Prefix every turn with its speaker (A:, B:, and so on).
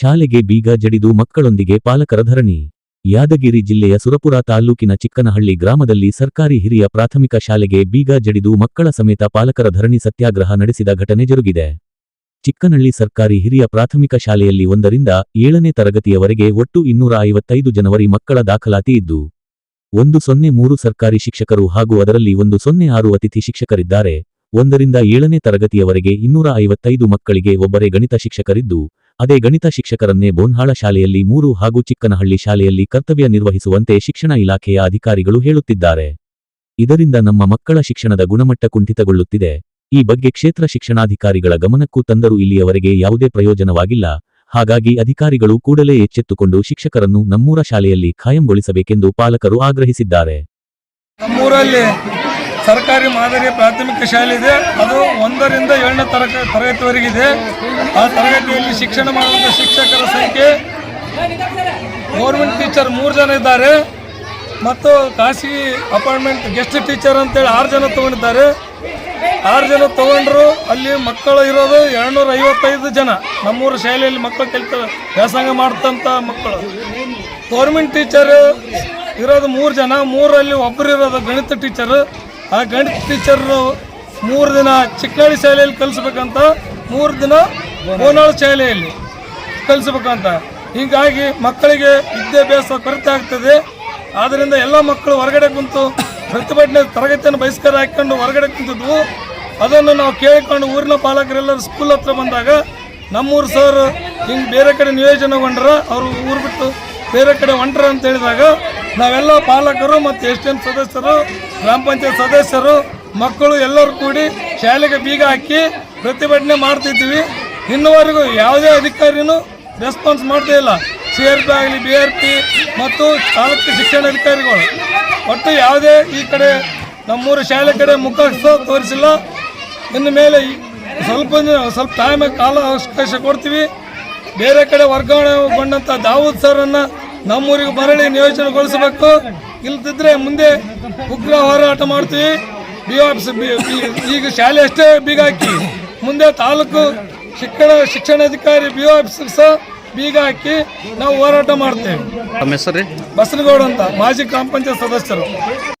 A: ಶಾಲೆಗೆ ಬೀಗ ಜಡಿದು ಮಕ್ಕಳೊಂದಿಗೆ ಪಾಲಕರ ಧರಣಿ. ಯಾದಗಿರಿ ಜಿಲ್ಲೆಯ ಸುರಪುರ ತಾಲ್ಲೂಕಿನ ಚಿಕ್ಕನಹಳ್ಳಿ ಗ್ರಾಮದಲ್ಲಿ ಸರ್ಕಾರಿ ಹಿರಿಯ ಪ್ರಾಥಮಿಕ ಶಾಲೆಗೆ ಬೀಗ ಜಡಿದು ಮಕ್ಕಳ ಸಮೇತ ಪಾಲಕರ ಧರಣಿ ಸತ್ಯಾಗ್ರಹ ನಡೆಸಿದ ಘಟನೆ ಜರುಗಿದೆ. ಚಿಕ್ಕನಹಳ್ಳಿ ಸರ್ಕಾರಿ ಹಿರಿಯ ಪ್ರಾಥಮಿಕ ಶಾಲೆಯಲ್ಲಿ ಒಂದರಿಂದ ಏಳನೇ ತರಗತಿಯವರೆಗೆ ಒಟ್ಟು ಇನ್ನೂರ ಐವತ್ತೈದು ಜನವರಿ ಮಕ್ಕಳ ದಾಖಲಾತಿ ಇದ್ದು, ಒಂದು ಸೊನ್ನೆ ಮೂರು ಸರ್ಕಾರಿ ಶಿಕ್ಷಕರು ಹಾಗೂ ಅದರಲ್ಲಿ ಒಂದು ಸೊನ್ನೆ ಆರು ಅತಿಥಿ ಶಿಕ್ಷಕರಿದ್ದಾರೆ. ಒಂದರಿಂದ ಏಳನೇ ತರಗತಿಯವರೆಗೆ ಇನ್ನೂರ ಐವತ್ತೈದು ಮಕ್ಕಳಿಗೆ ಒಬ್ಬರೇ ಗಣಿತ ಶಿಕ್ಷಕರಿದ್ದು ಅದೇ ಗಣಿತ ಶಿಕ್ಷಕರನ್ನೇ ಬೋನ್ಹಾಳ ಶಾಲೆಯಲ್ಲಿ ಮೂರು ಹಾಗೂ ಚಿಕ್ಕನಹಳ್ಳಿ ಶಾಲೆಯಲ್ಲಿ ಕರ್ತವ್ಯ ನಿರ್ವಹಿಸುವಂತೆ ಶಿಕ್ಷಣ ಇಲಾಖೆಯ ಅಧಿಕಾರಿಗಳು ಹೇಳುತ್ತಿದ್ದಾರೆ. ಇದರಿಂದ ನಮ್ಮ ಮಕ್ಕಳ ಶಿಕ್ಷಣದ ಗುಣಮಟ್ಟ ಕುಂಠಿತಗೊಳ್ಳುತ್ತಿದೆ. ಈ ಬಗ್ಗೆ ಕ್ಷೇತ್ರ ಶಿಕ್ಷಣಾಧಿಕಾರಿಗಳ ಗಮನಕ್ಕೂ ತಂದರೂ ಇಲ್ಲಿಯವರೆಗೆ ಯಾವುದೇ ಪ್ರಯೋಜನವಾಗಿಲ್ಲ. ಹಾಗಾಗಿ ಅಧಿಕಾರಿಗಳು ಕೂಡಲೇ ಎಚ್ಚೆತ್ತುಕೊಂಡು ಶಿಕ್ಷಕರನ್ನು ನಮ್ಮೂರ ಶಾಲೆಯಲ್ಲಿ ಖಾಯಂಗೊಳಿಸಬೇಕೆಂದು ಪಾಲಕರು ಆಗ್ರಹಿಸಿದ್ದಾರೆ.
B: ಸರ್ಕಾರಿ ಮಾದರಿ ಪ್ರಾಥಮಿಕ ಶಾಲೆ ಇದೆ. ಅದು ಒಂದರಿಂದ ಏಳನೇ ತರಗ ತರಗತಿವರೆಗಿದೆ. ಆ ತರಗತಿಯಲ್ಲಿ ಶಿಕ್ಷಣ ಮಾಡುವಂಥ ಶಿಕ್ಷಕರ ಸಂಖ್ಯೆ ಗೌರ್ಮೆಂಟ್ ಟೀಚರ್ ಮೂರು ಜನ ಇದ್ದಾರೆ. ಮತ್ತು ಖಾಸಗಿ ಅಪಾಯಿಂಟ್ಮೆಂಟ್ ಗೆಸ್ಟ್ ಟೀಚರ್ ಅಂತೇಳಿ ಆರು ಜನ ತಗೊಂಡಿದ್ದಾರೆ. ಆರು ಜನ ತಗೊಂಡ್ರು ಅಲ್ಲಿ ಮಕ್ಕಳು ಇರೋದು ಎರಡ್ನೂರ ಐವತ್ತೈದು ಜನ. ನಮ್ಮೂರ ಶಾಲೆಯಲ್ಲಿ ಮಕ್ಕಳು ಕಲಿತ ವ್ಯಾಸಂಗ ಮಾಡ್ತಂಥ ಮಕ್ಕಳು. ಗೌರ್ಮೆಂಟ್ ಟೀಚರ್ ಇರೋದು ಮೂರು ಜನ. ಮೂರಲ್ಲಿ ಒಬ್ಬರು ಇರೋದು ಗಣಿತ ಟೀಚರ್. ಆ ಗಣಿತ ಟೀಚರ್ ಮೂರು ದಿನ ಚಿಕ್ಕನಳ್ಳಿ ಶಾಲೆಯಲ್ಲಿ ಕಲಿಸ್ಬೇಕಂತ, ಮೂರು ದಿನ ಬೋನಾಳು ಶಾಲೆಯಲ್ಲಿ ಕಲಿಸ್ಬೇಕಂತ. ಹೀಗಾಗಿ ಮಕ್ಕಳಿಗೆ ವಿದ್ಯಾಭ್ಯಾಸ ಕೊರತೆ ಆಗ್ತದೆ. ಆದ್ದರಿಂದ ಎಲ್ಲ ಮಕ್ಕಳು ಹೊರಗಡೆ ಕುಂತು ಪ್ರತಿಭಟನೆ ತರಗತಿಯನ್ನು ಬಹಿಷ್ಕಾರ ಹಾಕ್ಕೊಂಡು ಹೊರಗಡೆ ಕುಂತಿದ್ವು. ಅದನ್ನು ನಾವು ಕೇಳಿಕೊಂಡು ಊರಿನ ಪಾಲಕರೆಲ್ಲರೂ ಸ್ಕೂಲ್ ಹತ್ರ ಬಂದಾಗ ನಮ್ಮೂರು ಸರ್ ಹಿಂಗೆ ಬೇರೆ ಕಡೆ ನಿಯೋಜನೆಗೊಂಡ್ರ ಅವರು ಊರು ಬಿಟ್ಟು ಬೇರೆ ಕಡೆ ಹೊಂಟ್ರ ಅಂತ ಹೇಳಿದಾಗ ನಾವೆಲ್ಲ ಪಾಲಕರು ಮತ್ತು ಎಸ್ ಟಿ ಎಂ ಸದಸ್ಯರು, ಗ್ರಾಮ ಪಂಚಾಯತ್ ಸದಸ್ಯರು, ಮಕ್ಕಳು ಎಲ್ಲರೂ ಕೂಡಿ ಶಾಲೆಗೆ ಬೀಗ ಹಾಕಿ ಪ್ರತಿಭಟನೆ ಮಾಡ್ತಿದ್ದೀವಿ. ಇನ್ನುವರೆಗೂ ಯಾವುದೇ ಅಧಿಕಾರಿನೂ ರೆಸ್ಪಾನ್ಸ್ ಮಾಡ್ತಾ ಇಲ್ಲ. ಸಿ ಆರ್ ಪಿ ಆಗಲಿ ಬಿ ಆರ್ ಪಿ ಮತ್ತು ತಾಲೂಕು ಶಿಕ್ಷಣಾಧಿಕಾರಿಗಳು ಒಟ್ಟು ಯಾವುದೇ ಈ ಕಡೆ ನಮ್ಮೂರು ಶಾಲೆ ಕಡೆ ಮುಖ ತೋರಿಸಿಲ್ಲ. ಇನ್ನು ಮೇಲೆ ಸ್ವಲ್ಪ ಸ್ವಲ್ಪ ಟೈಮ್ ಕಾಲ ಅವಕಾಶ ಕೊಡ್ತೀವಿ. ಬೇರೆ ಕಡೆ ವರ್ಗಾವಣೆಗೊಂಡಂಥ ದಾವೂದ್ ಸರನ್ನು ನಮ್ಮೂರಿಗೆ ಮರಳಿ ನಿಯೋಜನೆಗೊಳಿಸಬೇಕು ಇಲ್ದಿದ್ರೆ ಮುಂದೆ ಉಗ್ರ ಹೋರಾಟ ಮಾಡ್ತೀವಿ. ಬಿ ಆಫೀಸ್ ಈಗ ಶಾಲೆ ಅಷ್ಟೇ ಬೀಗ ಹಾಕಿ ಮುಂದೆ ತಾಲೂಕು ಶಿಕ್ಷಣ ಶಿಕ್ಷಣಾಧಿಕಾರಿ ಬಿ ಆಫೀಸ್ ಸಹ ಬೀಗ ಹಾಕಿ ನಾವು ಹೋರಾಟ ಮಾಡ್ತೇವೆ. ಬಸನಗೌಡ ಅಂತ ಮಾಜಿ ಗ್ರಾಮ ಪಂಚಾಯತ್ ಸದಸ್ಯರು.